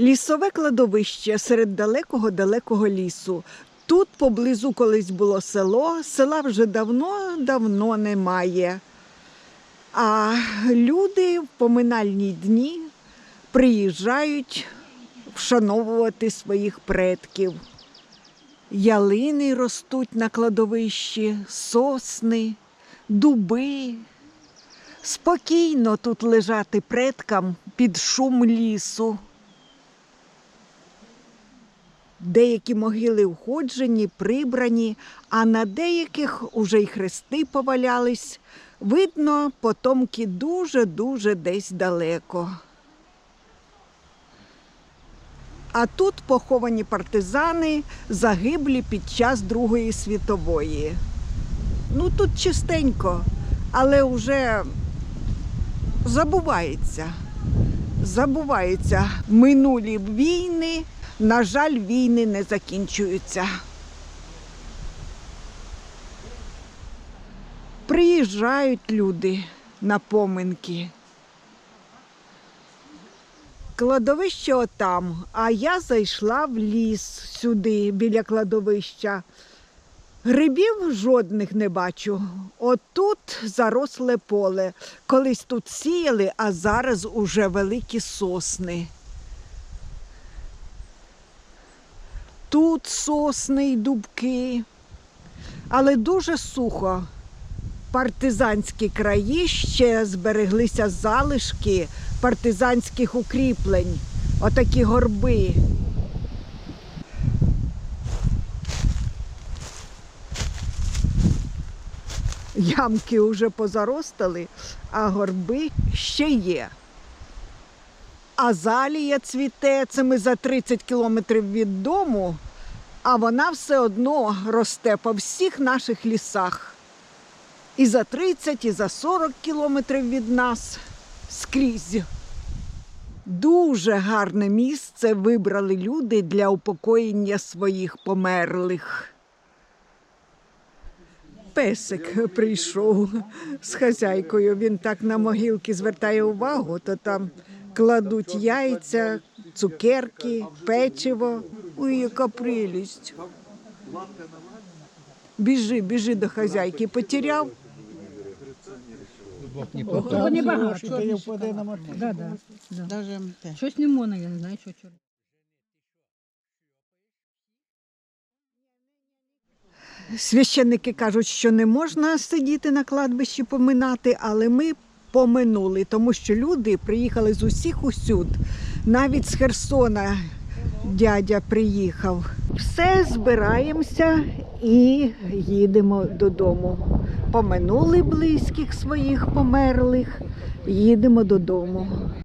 Лісове кладовище серед далекого-далекого лісу. Тут поблизу колись було село, села вже давно-давно немає. А люди в поминальні дні приїжджають вшановувати своїх предків. Ялини ростуть на кладовищі, сосни, дуби. Спокійно тут лежати предкам під шум лісу. Деякі могили уходжені, прибрані, а на деяких уже й хрести повалялись. Видно, потомки дуже-дуже десь далеко. А тут поховані партизани, загиблі під час Другої світової. Ну тут чистенько, але вже забувається. Забувається минулі війни. На жаль, війни не закінчуються. Приїжджають люди на поминки. Кладовище отам, а я зайшла в ліс сюди, біля кладовища. Грибів жодних не бачу. Отут заросле поле. Колись тут сіяли, а зараз уже великі сосни. Тут сосни й дубки, але дуже сухо. Партизанські краї ще збереглися залишки партизанських укріплень, отакі горби. Ямки вже позаростали, а горби ще є. Азалія цвіте, це ми за 30 кілометрів від дому, а вона все одно росте по всіх наших лісах. І за 30, і за 40 кілометрів від нас скрізь. Дуже гарне місце вибрали люди для упокоєння своїх померлих. Песик прийшов з хазяйкою. Він так на могилки звертає увагу, то там кладуть яйця, цукерки, печиво. Ой, яка прелість. Біжи, біжи до хазяйки. Потеряв. Того не багато. Дає впаде. Да, да, да. Даже те. Щось не можна, я не знаю, що чорт. Священники кажуть, що не можна сидіти на кладбищі поминати, але ми поминули, тому що люди приїхали з усіх усюд. Навіть з Херсона дядя приїхав. Все збираємося і їдемо додому. Поминули близьких своїх померлих, їдемо додому.